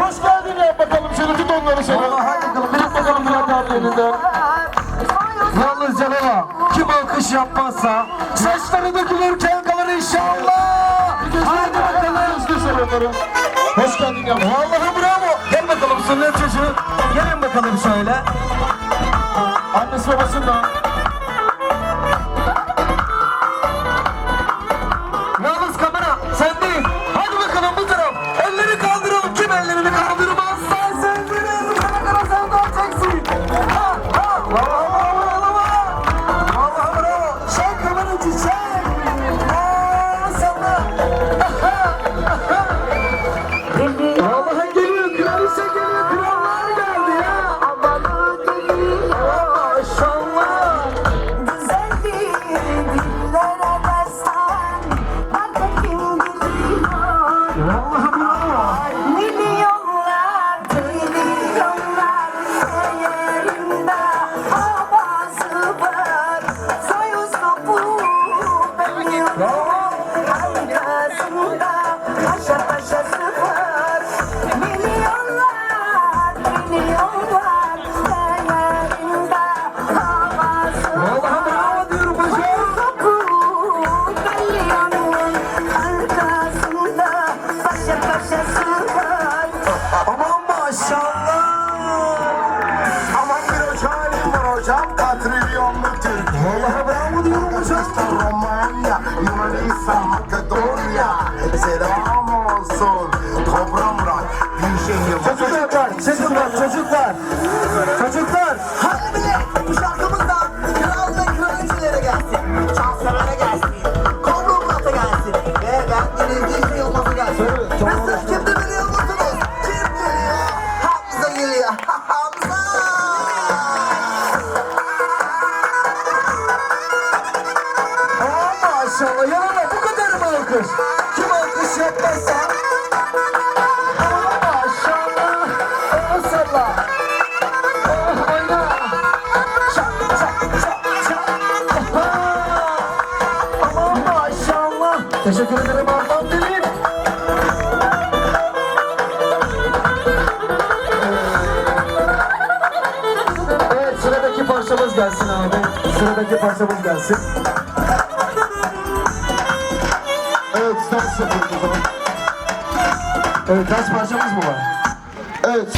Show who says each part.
Speaker 1: hoş geldin yap bakalım. Şöyle tut onları.
Speaker 2: Hadi bakalım bir bakalım Murat abi elinden. Yalnız canına kim alkış yapmazsa saçları dökülürken kalır inşallah. Hadi bakalım.
Speaker 1: Hızlı onları. Hoş geldin yap.
Speaker 2: Vallahi bravo. Gel bakalım sünnet çocuğu. Gelin bakalım şöyle.
Speaker 1: Annesi babasından.
Speaker 3: Katrilyonlu Türk
Speaker 2: Vallahi bravo diyorum hocam.
Speaker 3: Romanya Yunanistan, Makedonya. Selam olsun
Speaker 2: maşallah. Yanına bu kadar mı alkış? Kim alkış yapmazsa? Aman maşallah. Salla. Oyna. Çak çak çak çak. Aha. Aman maşallah. Teşekkür ederim Arman Dilin. Evet sıradaki parçamız gelsin abi. Sıradaki parçamız gelsin. Evet kaç parçamız mı var?
Speaker 1: Evet.